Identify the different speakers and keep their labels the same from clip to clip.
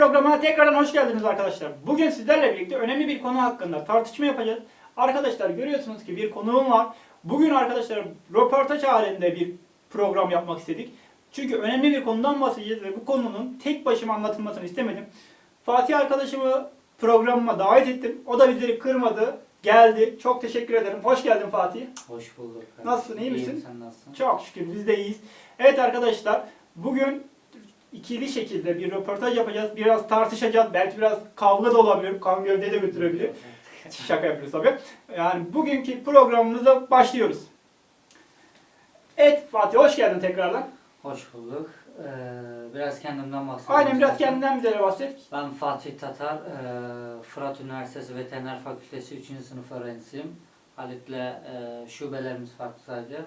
Speaker 1: programına tekrardan hoş geldiniz arkadaşlar. Bugün sizlerle birlikte önemli bir konu hakkında tartışma yapacağız. Arkadaşlar görüyorsunuz ki bir konuğum var. Bugün arkadaşlar röportaj halinde bir program yapmak istedik. Çünkü önemli bir konudan bahsedeceğiz ve bu konunun tek başıma anlatılmasını istemedim. Fatih arkadaşımı programıma davet ettim. O da bizleri kırmadı. Geldi. Çok teşekkür ederim. Hoş geldin Fatih.
Speaker 2: Hoş bulduk.
Speaker 1: Nasılsın, iyi
Speaker 2: İyiyim,
Speaker 1: misin?
Speaker 2: Sen nasılsın?
Speaker 1: Çok şükür biz de iyiyiz. Evet arkadaşlar bugün ikili şekilde bir röportaj yapacağız. Biraz tartışacağız. Belki biraz kavga da olabilir. Kan gövdeye de götürebilir. Şaka yapıyoruz tabii. Yani bugünkü programımıza başlıyoruz. Evet Fatih hoş geldin tekrardan.
Speaker 2: Hoş bulduk. Ee, biraz kendimden bahsedeyim.
Speaker 1: Aynen biraz
Speaker 2: istersen.
Speaker 1: kendinden bize bahset.
Speaker 2: Ben Fatih Tatar, ee, Fırat Üniversitesi Veteriner Fakültesi 3. sınıf öğrencisiyim. Halit'le ee, şubelerimiz farklı sadece.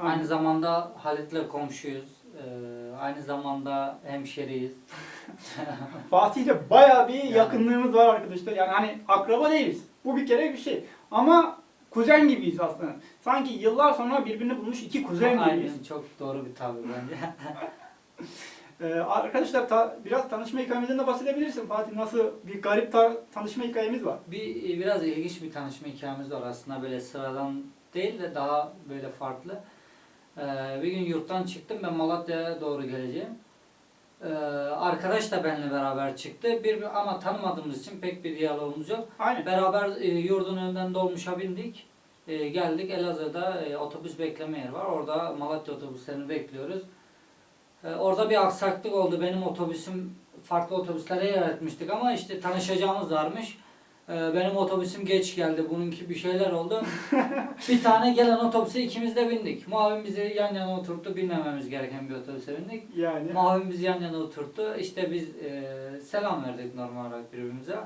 Speaker 2: Aynı zamanda Halit'le komşuyuz. Ee, aynı zamanda hemşeriyiz.
Speaker 1: Fatih'le bayağı bir
Speaker 2: Yani.
Speaker 1: yakınlığımız var arkadaşlar. Yani hani akraba değiliz. Bu bir kere bir şey. Ama kuzen gibiyiz aslında. Sanki yıllar sonra birbirini bulmuş iki kuzen gibiyiz.
Speaker 2: Aynen çok doğru bir tabir bence.
Speaker 1: Ee, arkadaşlar ta- biraz tanışma hikayemizden de bahsedebilirsin Fatih. Nasıl bir garip ta- tanışma hikayemiz var.
Speaker 2: Bir biraz ilginç bir tanışma hikayemiz var aslında böyle sıradan değil de daha böyle farklı. Ee, bir gün yurttan çıktım ben Malatya'ya doğru geleceğim. Ee, arkadaş da benimle beraber çıktı. Bir ama tanımadığımız için pek bir diyalogumuz yok.
Speaker 1: Aynen.
Speaker 2: Beraber e, yurdun önünden dolmuşa bindik. E, geldik Elazığ'da e, otobüs bekleme yeri var. Orada Malatya otobüslerini bekliyoruz. E, orada bir aksaklık oldu. Benim otobüsüm farklı otobüslere yer etmiştik ama işte tanışacağımız varmış. E, benim otobüsüm geç geldi. Bununki bir şeyler oldu. bir tane gelen otobüse ikimiz de bindik. Muavin bizi yan yana oturttu. Binmememiz gereken bir otobüse bindik.
Speaker 1: Yani.
Speaker 2: Muavin bizi yan yana oturttu. İşte biz e, selam verdik normal olarak birbirimize.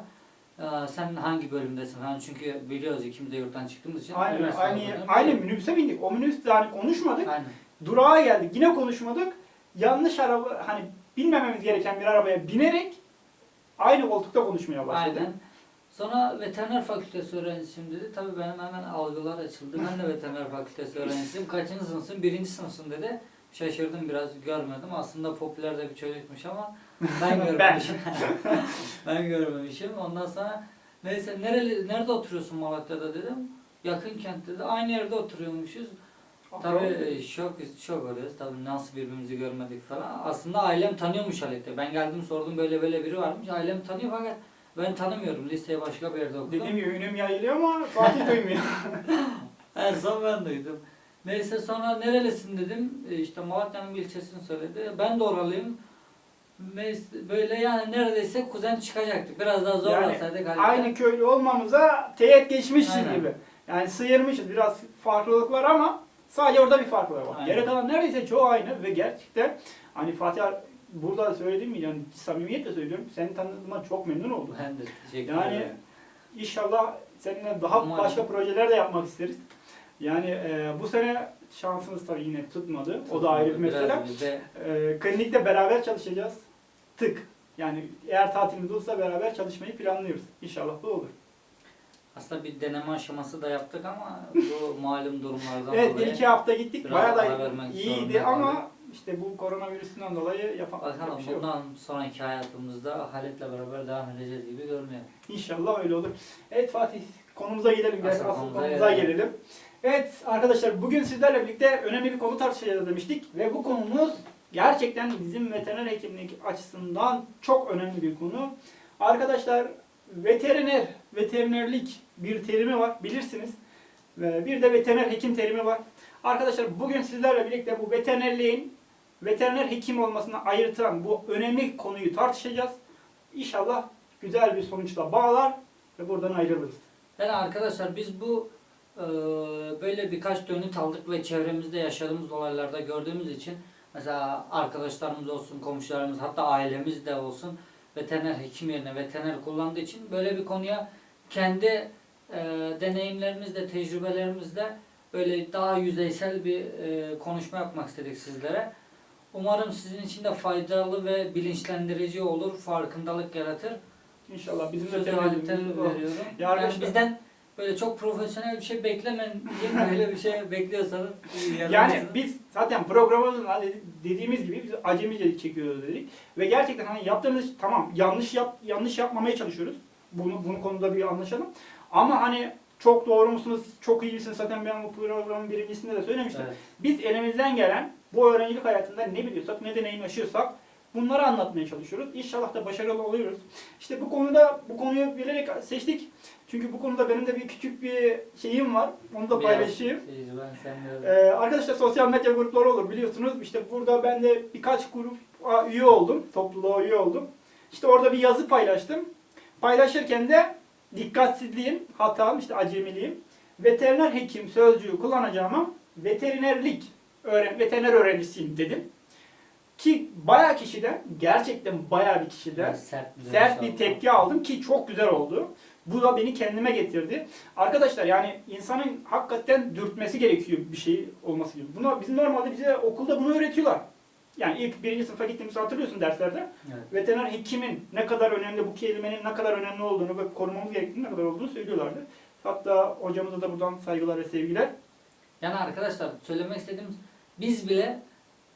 Speaker 2: E, sen hangi bölümdesin falan çünkü biliyoruz ikimiz de yurttan çıktığımız için.
Speaker 1: Aynen, aynı, aynı minibüse bindik. O minibüste hani konuşmadık.
Speaker 2: Aynen.
Speaker 1: Durağa geldik. Yine konuşmadık. Yanlış araba hani binmememiz gereken bir arabaya binerek aynı koltukta konuşmaya başladık.
Speaker 2: Aynen. Sonra veteriner fakültesi öğrencisiyim dedi. Tabii benim hemen algılar açıldı. Ben de veteriner fakültesi öğrencisiyim. Kaçıncı sınıfsın? Birinci sınıfsın dedi. Şaşırdım biraz görmedim. Aslında popüler de bir çocukmuş ama ben görmemişim. ben görmemişim. Ondan sonra neyse nereli, nerede oturuyorsun Malatya'da dedim. Yakın kent dedi. Aynı yerde oturuyormuşuz. Tabii e, şok şok oluyoruz. Tabii nasıl birbirimizi görmedik falan. Aslında ailem tanıyormuş Halit'te. Ben geldim sordum böyle böyle biri varmış. Ailem tanıyor fakat ben tanımıyorum. Liseye başka bir yerde okudum.
Speaker 1: Dediğim gibi ünüm yayılıyor ama Fatih duymuyor.
Speaker 2: En son ben duydum. Neyse sonra nerelisin dedim. E, işte Malatya'nın bir ilçesini söyledi. Ben de oralıyım. Böyle yani neredeyse kuzen çıkacaktık. Biraz daha zorlasaydık Halit'e.
Speaker 1: aynı köylü olmamıza teğet geçmişiz
Speaker 2: Aynen.
Speaker 1: gibi. Yani sıyırmışız. Biraz farklılık var ama sadece orada bir farklılık var.
Speaker 2: Aynen.
Speaker 1: Geri kalan neredeyse çoğu aynı ve gerçekten hani Fatih burada da söylediğim gibi yani samimiyetle söylüyorum. Seni tanıdığıma çok memnun oldum.
Speaker 2: Ben de teşekkür
Speaker 1: Yani
Speaker 2: ederim.
Speaker 1: İnşallah seninle daha
Speaker 2: Umarım.
Speaker 1: başka projeler de yapmak isteriz. Yani e, bu sene şansımız tabii yine tutmadı. O da ayrı bir
Speaker 2: Biraz
Speaker 1: mesele.
Speaker 2: bize-
Speaker 1: E, klinikte beraber çalışacağız. Tık. Yani eğer tatilimiz olursa beraber çalışmayı planlıyoruz. İnşallah bu olur.
Speaker 2: Aslında bir deneme aşaması da yaptık ama bu malum durumlardan
Speaker 1: Evet bir
Speaker 2: dolayı.
Speaker 1: iki hafta gittik.
Speaker 2: biraz
Speaker 1: Bayağı
Speaker 2: ara
Speaker 1: da
Speaker 2: vermek
Speaker 1: iyiydi
Speaker 2: zorunda
Speaker 1: ama
Speaker 2: kaldık.
Speaker 1: İşte bu koronavirüsünden dolayı yapamadık.
Speaker 2: Bakalım
Speaker 1: bir şey yok.
Speaker 2: bundan sonraki hayatımızda Halit'le beraber devam edeceğiz gibi görünüyor.
Speaker 1: İnşallah öyle olur. Evet Fatih konumuza gidelim.
Speaker 2: Asıl
Speaker 1: Asıl,
Speaker 2: konumuza
Speaker 1: konumuza
Speaker 2: gelelim.
Speaker 1: gelelim. Evet arkadaşlar bugün sizlerle birlikte önemli bir konu tartışacağız demiştik. Ve bu konumuz gerçekten bizim veteriner hekimlik açısından çok önemli bir konu. Arkadaşlar veteriner, veterinerlik bir terimi var bilirsiniz. Ve bir de veteriner hekim terimi var. Arkadaşlar bugün sizlerle birlikte bu veterinerliğin veteriner hekim olmasını ayırtan bu önemli konuyu tartışacağız. İnşallah güzel bir sonuçla bağlar ve buradan ayrılırız.
Speaker 2: Yani arkadaşlar biz bu e, böyle birkaç dönüt aldık ve çevremizde yaşadığımız olaylarda gördüğümüz için mesela arkadaşlarımız olsun, komşularımız hatta ailemiz de olsun veteriner hekim yerine veteriner kullandığı için böyle bir konuya kendi e, deneyimlerimizle, tecrübelerimizle böyle daha yüzeysel bir e, konuşma yapmak istedik sizlere. Umarım sizin için de faydalı ve bilinçlendirici olur, farkındalık yaratır.
Speaker 1: İnşallah bizim
Speaker 2: Sözü
Speaker 1: o.
Speaker 2: veriyorum.
Speaker 1: Ya
Speaker 2: yani bizden böyle çok profesyonel bir şey beklemeyin. Böyle bir şey bekliyorsanız
Speaker 1: Yani biz zaten programımızda dedi- dediğimiz gibi biz acemice çekiyoruz dedik. Ve gerçekten hani yaptığımız tamam yanlış yap yanlış yapmamaya çalışıyoruz. Bunu bunu konuda bir anlaşalım. Ama hani çok doğru musunuz? Çok iyi misiniz? Zaten ben bu programın birincisinde de söylemiştim.
Speaker 2: Evet.
Speaker 1: Biz elimizden gelen bu öğrencilik hayatında ne biliyorsak, ne deneyim yaşıyorsak bunları anlatmaya çalışıyoruz. İnşallah da başarılı oluyoruz. İşte bu konuda bu konuyu bilerek seçtik. Çünkü bu konuda benim de bir küçük bir şeyim var. Onu da paylaşayım. Ee, arkadaşlar sosyal medya grupları olur biliyorsunuz. İşte burada ben de birkaç grup üye oldum. Topluluğa üye oldum. İşte orada bir yazı paylaştım. Paylaşırken de dikkatsizliğim, hatam, işte acemiliğim. Veteriner hekim sözcüğü kullanacağıma veterinerlik, öğren veteriner öğrencisiyim dedim. Ki bayağı kişiden, gerçekten bayağı bir kişiden
Speaker 2: biraz sert bir,
Speaker 1: sert bir tepki aldım ki çok güzel oldu. Bu da beni kendime getirdi. Arkadaşlar yani insanın hakikaten dürtmesi gerekiyor bir şey olması gibi. Buna bizim normalde bize okulda bunu öğretiyorlar. Yani ilk birinci sınıfa gittiğimizi hatırlıyorsun derslerde.
Speaker 2: Evet.
Speaker 1: Veteriner hekimin ne kadar önemli, bu kelimenin ne kadar önemli olduğunu ve korumamız gerektiğini ne kadar olduğunu söylüyorlardı. Hatta hocamıza da buradan saygılar ve sevgiler.
Speaker 2: Yani arkadaşlar söylemek istediğimiz biz bile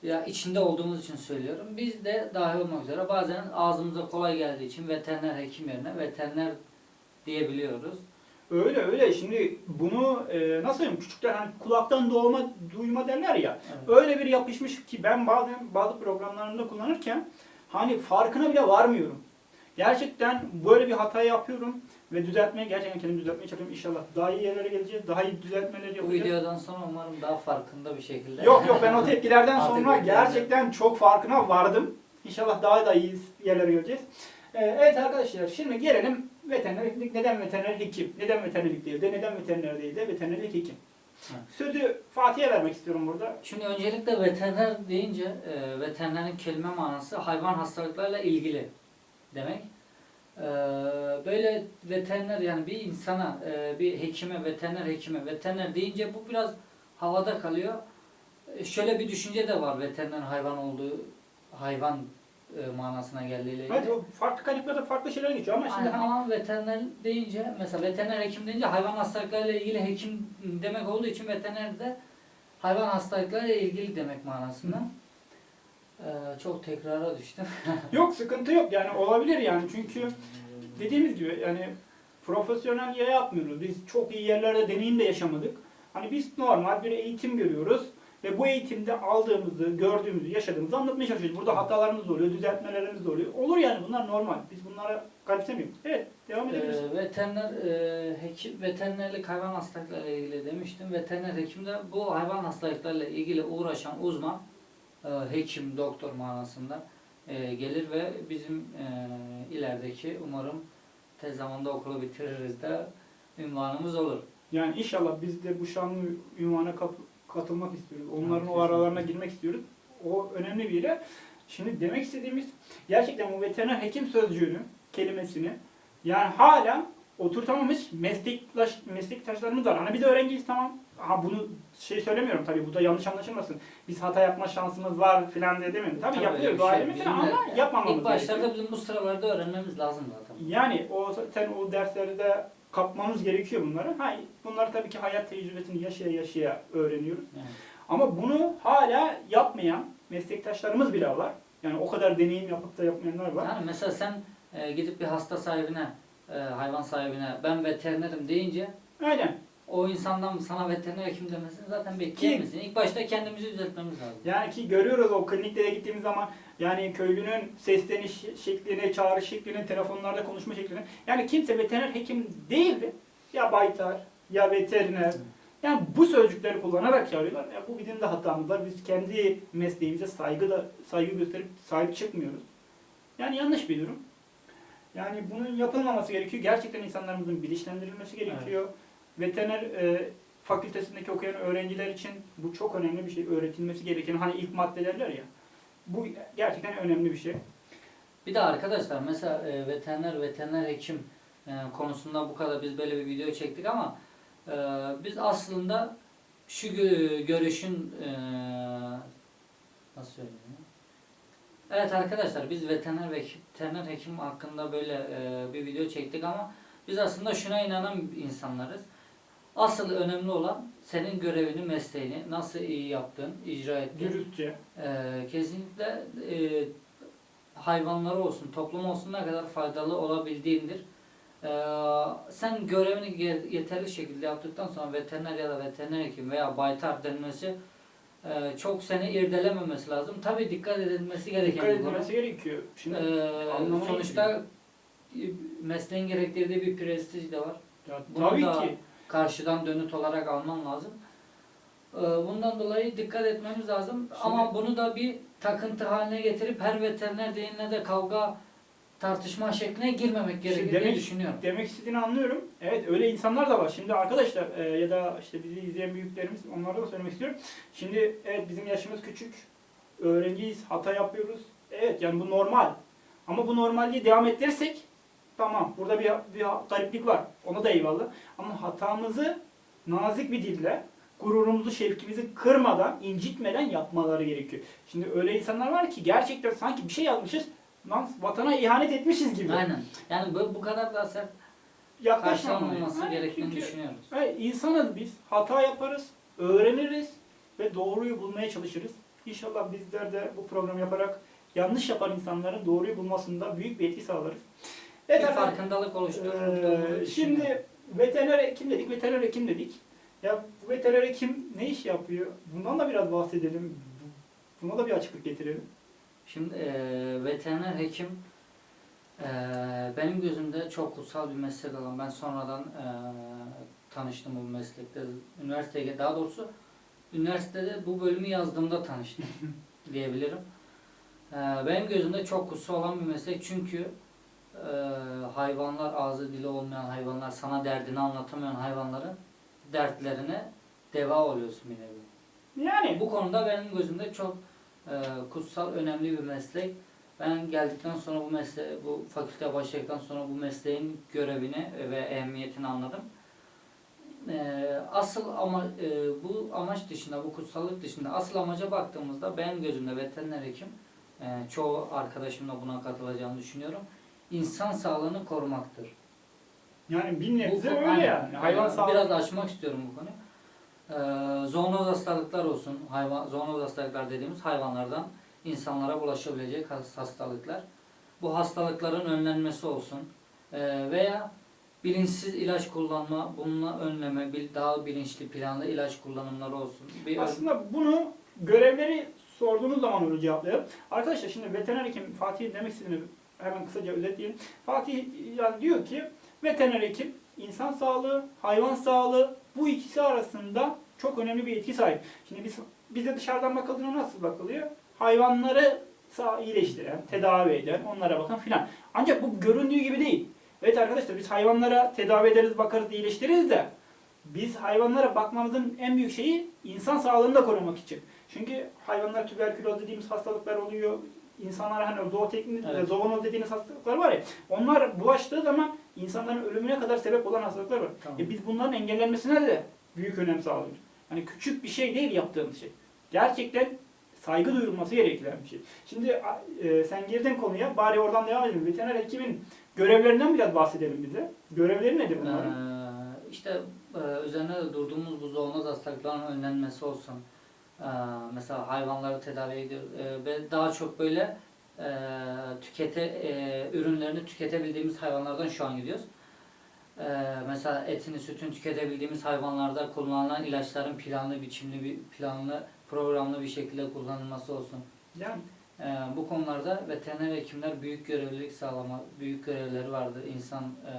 Speaker 2: ya içinde olduğumuz için söylüyorum. Biz de dahil olmak üzere bazen ağzımıza kolay geldiği için veteriner hekim yerine veteriner diyebiliyoruz.
Speaker 1: Öyle öyle. Şimdi bunu e, nasıl diyeyim küçükten hani kulaktan doğma duyma derler ya.
Speaker 2: Evet.
Speaker 1: Öyle bir yapışmış ki ben bazen bazı programlarımda kullanırken hani farkına bile varmıyorum. Gerçekten böyle bir hata yapıyorum ve düzeltmeye gerçekten kendimi düzeltmeye çalışıyorum. İnşallah daha iyi yerlere geleceğiz. Daha iyi düzeltmeler
Speaker 2: Bu
Speaker 1: yapacağız.
Speaker 2: videodan sonra umarım daha farkında bir şekilde.
Speaker 1: Yok yok ben o tepkilerden sonra gerçekten çok farkına vardım. İnşallah daha da iyi yerlere geleceğiz. Ee, evet arkadaşlar şimdi gelelim veterinerlik. Neden veteriner hekim? Neden veterinerlik değil de neden veteriner değil de veterinerlik hekim? Sözü Fatih'e vermek istiyorum burada.
Speaker 2: Şimdi öncelikle veteriner deyince e, veterinerin kelime manası hayvan hastalıklarıyla ilgili demek. E, böyle veteriner yani bir insana, e, bir hekime, veteriner hekime, veteriner deyince bu biraz havada kalıyor. E, şöyle bir düşünce de var veteriner hayvan olduğu, hayvan e, manasına geldiğiyle ilgili.
Speaker 1: Evet, o farklı kaynaklarda farklı şeyler geçiyor ama şimdi
Speaker 2: Aynen,
Speaker 1: hani
Speaker 2: ama veteriner deyince mesela veteriner hekim deyince hayvan hastalıklarıyla ilgili hekim demek olduğu için veteriner de hayvan hastalıklarıyla ilgili demek manasında. Ee, çok tekrara düştüm.
Speaker 1: yok sıkıntı yok yani olabilir yani çünkü dediğimiz gibi yani profesyonel ya yapmıyoruz. Biz çok iyi yerlerde deneyim de yaşamadık. Hani biz normal bir eğitim görüyoruz ve bu eğitimde aldığımızı, gördüğümüzü, yaşadığımızı anlatmaya çalışıyoruz. Burada hatalarımız oluyor, düzeltmelerimiz oluyor. Olur yani bunlar normal. Biz bunlara garipsemiyoruz. Evet, devam edebiliriz.
Speaker 2: Ee, veteriner e, hekim veterinerlik hayvan hastalıklarıyla ilgili demiştim. Veteriner hekim de bu hayvan hastalıklarıyla ilgili uğraşan uzman hekim, doktor manasında e, gelir ve bizim e, ilerideki umarım tez zamanda okulu bitiririz de ünvanımız olur.
Speaker 1: Yani inşallah biz de bu şanlı ünvana katılmak istiyoruz. Onların
Speaker 2: Evet,
Speaker 1: o aralarına girmek istiyoruz. O önemli bir yere. Şimdi demek istediğimiz gerçekten bu veteriner hekim sözcüğünü, kelimesini yani hala oturtamamış meslektaş, meslektaşlarımız var. Hani biz öğrenciyiz tamam. Ha bunu şey söylemiyorum tabii bu da yanlış anlaşılmasın. Biz hata yapma şansımız var filan diye demiyorum. Tabii,
Speaker 2: Tabii
Speaker 1: yapıyoruz
Speaker 2: şey.
Speaker 1: ayrı mesele
Speaker 2: de
Speaker 1: ama yapmamamız
Speaker 2: İlk başlarda
Speaker 1: gerekiyor.
Speaker 2: bizim bu sıralarda öğrenmemiz lazım zaten.
Speaker 1: Yani o zaten o derslerde kapmamız gerekiyor bunları. Ha, bunlar tabii ki hayat tecrübesini yaşaya yaşaya öğreniyoruz.
Speaker 2: Yani.
Speaker 1: Ama bunu hala yapmayan meslektaşlarımız bile var. Yani o kadar deneyim yapıp da yapmayanlar var.
Speaker 2: Yani mesela sen e, gidip bir hasta sahibine, e, hayvan sahibine ben veterinerim deyince
Speaker 1: Aynen.
Speaker 2: O insandan sana veteriner hekim demesini zaten bekleyemezsin. İlk başta kendimizi düzeltmemiz lazım.
Speaker 1: Yani ki görüyoruz o kliniklere gittiğimiz zaman yani köylünün sesleniş şeklini, çağrı şeklini, telefonlarda konuşma şeklini. Yani kimse veteriner hekim değildi. Ya baytar, ya veteriner. Yani bu sözcükleri kullanarak çağırıyorlar. Ya bu bizim de hatamız var. Biz kendi mesleğimize saygı da saygı gösterip sahip çıkmıyoruz. Yani yanlış bir durum. Yani bunun yapılmaması gerekiyor. Gerçekten insanlarımızın bilinçlendirilmesi gerekiyor. Veteriner e, fakültesindeki okuyan öğrenciler için bu çok önemli bir şey. Öğretilmesi gereken hani ilk madde derler ya. Bu gerçekten önemli bir şey.
Speaker 2: Bir de arkadaşlar mesela e, veteriner, veteriner hekim e, konusunda bu kadar biz böyle bir video çektik ama e, biz aslında şu gö- görüşün e, nasıl söyleyeyim? Evet arkadaşlar biz veteriner ve veteriner hekim hakkında böyle e, bir video çektik ama Biz aslında şuna inanan insanlarız. Asıl önemli olan senin görevini, mesleğini nasıl iyi yaptın, icra ettin.
Speaker 1: Dürüstçe.
Speaker 2: Ee, kesinlikle e, hayvanlara olsun, toplum olsun ne kadar faydalı olabildiğindir. Ee, sen görevini yeterli şekilde yaptıktan sonra veteriner ya da veteriner hekim veya baytar denmesi e, çok seni irdelememesi lazım. Tabii dikkat edilmesi gereken
Speaker 1: Dikkat
Speaker 2: bir konu.
Speaker 1: edilmesi gerekiyor. Şimdi
Speaker 2: Ee, sonuçta e, mesleğin gerektirdiği bir prestij de var.
Speaker 1: ya,
Speaker 2: bunu
Speaker 1: tabii
Speaker 2: da-
Speaker 1: ki.
Speaker 2: Karşıdan dönüt olarak alman lazım. Ee, Bundan dolayı dikkat etmemiz lazım.
Speaker 1: Şimdi-
Speaker 2: Ama bunu da bir takıntı haline getirip her veteriner deyinle de kavga tartışma şekline girmemek gerekir diye
Speaker 1: demek-
Speaker 2: düşünüyorum.
Speaker 1: Demek istediğini anlıyorum. Evet öyle insanlar da var. Şimdi arkadaşlar e, ya da işte bizi izleyen büyüklerimiz onlara da söylemek istiyorum. Şimdi evet bizim yaşımız küçük. Öğrenciyiz. Hata yapıyoruz. Evet yani bu normal. Ama bu normalliği devam ettirirsek tamam burada bir, bir gariplik var. Ona da eyvallah. Ama hatamızı nazik bir dille gururumuzu, şevkimizi kırmadan, incitmeden yapmaları gerekiyor. Şimdi öyle insanlar var ki gerçekten sanki bir şey yazmışız. Lan vatana ihanet etmişiz gibi.
Speaker 2: Aynen. Yani bu, bu kadar da sert
Speaker 1: Ha,
Speaker 2: gerektiğini
Speaker 1: çünkü-
Speaker 2: düşünüyoruz.
Speaker 1: Hayır, insanız biz. Hata yaparız, öğreniriz ve doğruyu bulmaya çalışırız. İnşallah bizler de bu programı yaparak yanlış yapan insanların doğruyu bulmasında büyük bir etki sağlarız. Evet
Speaker 2: bir
Speaker 1: efendim,
Speaker 2: farkındalık
Speaker 1: eee,
Speaker 2: oluşturduğumuzu düşünüyorum.
Speaker 1: şimdi veteriner hekim dedik, veteriner hekim dedik. Ya bu veteriner hekim ne iş yapıyor? Bundan da biraz bahsedelim. Buna da bir açıklık getirelim.
Speaker 2: Şimdi eee, veteriner hekim eee, benim gözümde çok kutsal bir meslek olan. Ben sonradan eee, tanıştım bu meslekte. Üniversiteye daha doğrusu üniversitede bu bölümü yazdığımda tanıştım diyebilirim. Eee, benim gözümde çok kutsal olan bir meslek çünkü eee, hayvanlar ağzı dili olmayan hayvanlar sana derdini anlatamayan hayvanların dertlerine deva oluyorsun bir nevi.
Speaker 1: Yani
Speaker 2: Bu konuda benim gözümde çok e, kutsal, önemli bir meslek. Ben geldikten sonra bu mesle bu fakülte başladıktan sonra bu mesleğin görevini ve ehemmiyetini anladım. E, asıl ama e, bu amaç dışında, bu kutsallık dışında asıl amaca baktığımızda benim gözümde veteriner hekim, e, çoğu arkadaşım da buna katılacağını düşünüyorum. İnsan sağlığını korumaktır.
Speaker 1: yani bir nebze öyle
Speaker 2: aynen.
Speaker 1: yani. Hayvan sağlığı.
Speaker 2: Biraz açmak istiyorum bu konuyu. Ee, zoonoz hastalıklar olsun. Hayvan, zoonoz hastalıklar dediğimiz hayvanlardan insanlara bulaşabilecek has- hastalıklar. Bu hastalıkların önlenmesi olsun. Ee, veya bilinçsiz ilaç kullanma, bununla önleme, daha bilinçli planlı ilaç kullanımları olsun. Bir
Speaker 1: Aslında bunu görevleri sorduğunuz zaman öyle cevaplayalım. Arkadaşlar şimdi veteriner hekim Fatih demek istediğini hemen kısaca özetleyelim. Fatih yani diyor ki veteriner hekim insan sağlığı, hayvan sağlığı bu ikisi arasında çok önemli bir etki sahip. Şimdi biz bize dışarıdan bakıldığında nasıl bakılıyor? Hayvanları sağ iyileştiren, tedavi eden, onlara bakan filan. Ancak bu göründüğü gibi değil. Evet arkadaşlar biz hayvanlara tedavi ederiz, bakarız, iyileştiririz de biz hayvanlara bakmamızın en büyük şeyi insan sağlığını da korumak için. Çünkü hayvanlar tüberküloz dediğimiz hastalıklar oluyor. İnsanlar hani zooteknik,
Speaker 2: Evet.
Speaker 1: zoonoz dediğimiz hastalıklar var ya. Onlar bulaştığı zaman insanların ölümüne kadar sebep olan hastalıklar var.
Speaker 2: Tamam.
Speaker 1: E biz bunların engellenmesine de büyük önem sağlıyoruz. Hani küçük bir şey değil yaptığımız şey. Gerçekten saygı duyulması gereken bir şey. Şimdi e, sen girdin konuya, bari oradan devam edelim. Veteriner hekimin görevlerinden biraz bahsedelim bize. Görevleri nedir bunların?
Speaker 2: Ee, işte e, üzerine de durduğumuz bu zoonoz hastalıkların önlenmesi olsun. Ee, mesela hayvanları tedavi ediyor Ee, ve daha çok böyle e, tükete e, ürünlerini tüketebildiğimiz hayvanlardan şu an gidiyoruz. Ee, mesela etini, sütünü tüketebildiğimiz hayvanlarda kullanılan ilaçların planlı, biçimli bir planlı, programlı bir şekilde kullanılması olsun.
Speaker 1: Yani
Speaker 2: bu konularda veteriner hekimler büyük görevlilik sağlama, büyük görevleri vardır insan e,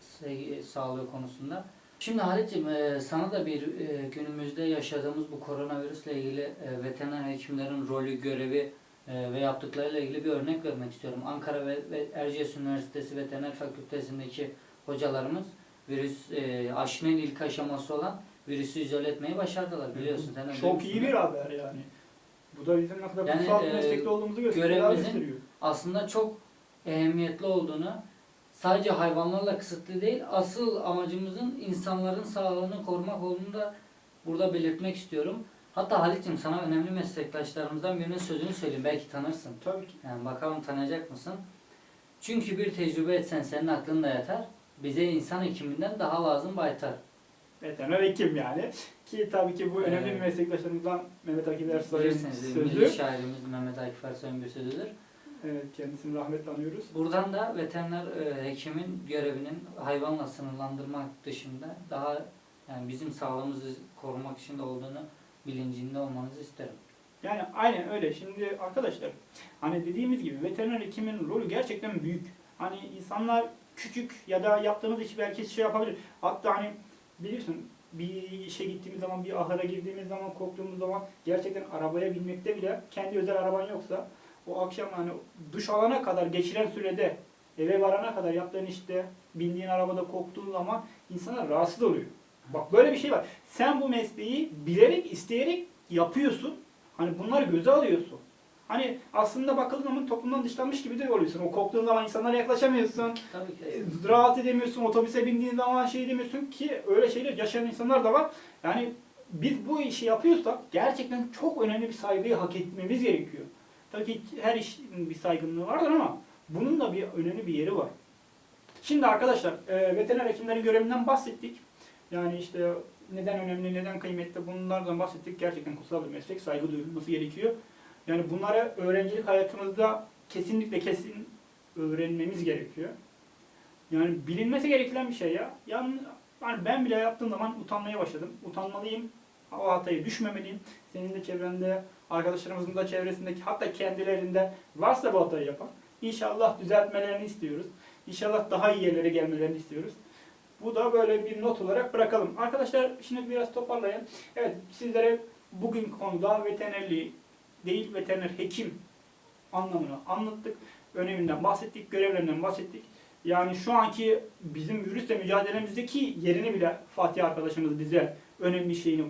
Speaker 2: se- sağlığı konusunda. Şimdi Halit'ciğim e, sana da bir e, günümüzde yaşadığımız bu koronavirüsle ilgili e, veteriner hekimlerin rolü, görevi e, ve yaptıklarıyla ilgili bir örnek vermek istiyorum. Ankara ve, ve Erciyes Üniversitesi Veteriner Fakültesindeki hocalarımız virüs e, aşının ilk aşaması olan virüsü izole etmeyi başardılar biliyorsun. Sen de
Speaker 1: çok iyi bir haber yani. Bu da bizim ne kadar
Speaker 2: Yani,
Speaker 1: kutsal bir meslekte olduğumuzu gösteriyor.
Speaker 2: görevimizin- aslında çok ehemmiyetli olduğunu sadece hayvanlarla kısıtlı değil asıl amacımızın insanların sağlığını korumak olduğunu da burada belirtmek istiyorum. Hatta Halit'ciğim sana önemli meslektaşlarımızdan birinin sözünü söyleyeyim belki tanırsın.
Speaker 1: Tabii ki.
Speaker 2: Yani bakalım tanıyacak mısın? Çünkü bir tecrübe etsen senin aklında yatar. bize insan hekiminden daha lazım Baytar.
Speaker 1: Veteriner hekim yani. Ki tabii ki bu önemli bir
Speaker 2: Evet.
Speaker 1: meslektaşlarımızdan Mehmet Akif Ersoy'un
Speaker 2: Bilirsiniz milli
Speaker 1: sözü.
Speaker 2: şairimiz Mehmet Akif Ersoy'un bir sözüdür.
Speaker 1: Evet, kendisini rahmetle anıyoruz.
Speaker 2: Buradan da veteriner e, hekimin görevinin hayvanla sınırlandırmak dışında daha yani bizim sağlığımızı korumak için de olduğunu bilincinde olmanızı isterim.
Speaker 1: Yani aynen öyle. Şimdi arkadaşlar hani dediğimiz gibi veteriner hekimin rolü gerçekten büyük. Hani insanlar küçük ya da yaptığımız işi belki şey yapabilir. Hatta hani biliyorsun bir işe gittiğimiz zaman, bir ahıra girdiğimiz zaman, korktuğumuz zaman gerçekten arabaya binmekte bile kendi özel araban yoksa o akşam hani duş alana kadar geçiren sürede eve varana kadar yaptığın işte bindiğin arabada korktuğun zaman insanlar rahatsız oluyor. Bak böyle bir şey var. Sen bu mesleği bilerek, isteyerek yapıyorsun. Hani bunları göze alıyorsun. Hani aslında bakıldığın zaman toplumdan dışlanmış gibi de oluyorsun. O korktuğun zaman insanlara yaklaşamıyorsun.
Speaker 2: Tabii ki.
Speaker 1: E, Rahat edemiyorsun. Otobüse bindiğin zaman şey demiyorsun ki öyle şeyler yaşayan insanlar da var. Yani biz bu işi yapıyorsak gerçekten çok önemli bir saygıyı hak etmemiz gerekiyor. Tabii ki her işin bir saygınlığı vardır ama bunun da bir önemli bir yeri var. Şimdi arkadaşlar e, veteriner hekimlerin görevinden bahsettik. Yani işte neden önemli, neden kıymetli bunlardan bahsettik. Gerçekten kutsal bir meslek, saygı duyulması gerekiyor. Yani bunları öğrencilik hayatımızda kesinlikle kesin öğrenmemiz gerekiyor. Yani bilinmesi gereken bir şey ya. Yani, yani ben bile yaptığım zaman utanmaya başladım. Utanmalıyım. O hatayı düşmemeliyim. Senin de çevrende, arkadaşlarımızın da çevresindeki hatta kendilerinde varsa bu hatayı yapan İnşallah düzeltmelerini istiyoruz. İnşallah daha iyi yerlere gelmelerini istiyoruz. Bu da böyle bir not olarak bırakalım. Arkadaşlar şimdi biraz toparlayın. Evet sizlere bugün konuda veterinerliği değil veteriner hekim anlamını anlattık. Öneminden bahsettik, görevlerinden bahsettik. Yani şu anki bizim virüsle mücadelemizdeki yerini bile Fatih arkadaşımız bize önemli şeyini,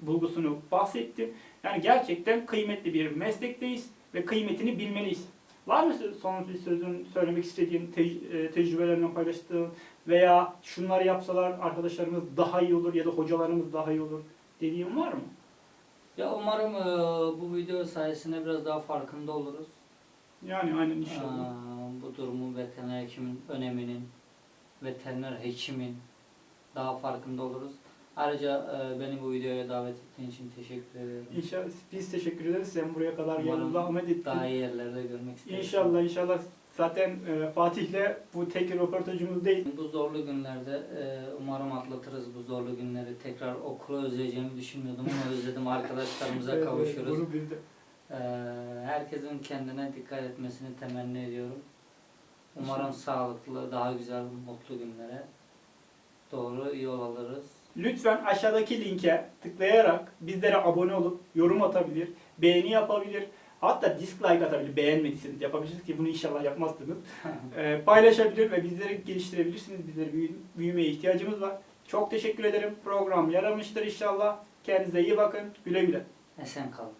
Speaker 1: bulgusunu bahsetti. Yani gerçekten kıymetli bir meslekteyiz ve kıymetini bilmeliyiz. Var mı son bir sözün söylemek istediğin, te- e, tecrübelerinden paylaştığın veya şunları yapsalar arkadaşlarımız daha iyi olur ya da hocalarımız daha iyi olur dediğin var mı?
Speaker 2: Ya umarım e, bu video sayesinde biraz daha farkında oluruz.
Speaker 1: Yani aynen inşallah.
Speaker 2: Aa, bu durumu veteriner hekimin öneminin, veteriner hekimin daha farkında oluruz. Ayrıca e, beni bu videoya davet ettiğin için teşekkür ederim.
Speaker 1: İnşallah biz teşekkür ederiz. Sen buraya kadar geldin, zahmet ettin.
Speaker 2: Daha iyi yerlerde görmek isteriz.
Speaker 1: İnşallah inşallah zaten e, Fatih'le bu tek röportajımız değil.
Speaker 2: Bu zorlu günlerde e, umarım atlatırız bu zorlu günleri. Tekrar okulu özleyeceğimi düşünmüyordum ama özledim. Arkadaşlarımıza
Speaker 1: Evet,
Speaker 2: kavuşuyoruz.
Speaker 1: bunu bildim.
Speaker 2: E, herkesin kendine dikkat etmesini temenni ediyorum. Umarım sağlıklı, daha güzel, mutlu günlere doğru yol alırız.
Speaker 1: Lütfen aşağıdaki linke tıklayarak bizlere abone olup yorum atabilir, beğeni yapabilir. Hatta dislike atabilir, beğenmediyseniz yapabilirsiniz ki bunu inşallah yapmazsınız. Ee, paylaşabilir ve bizleri geliştirebilirsiniz. Bizleri büyü- büyümeye ihtiyacımız var. Çok teşekkür ederim. Program yaramıştır inşallah. Kendinize iyi bakın. Güle güle.
Speaker 2: Esen kalın.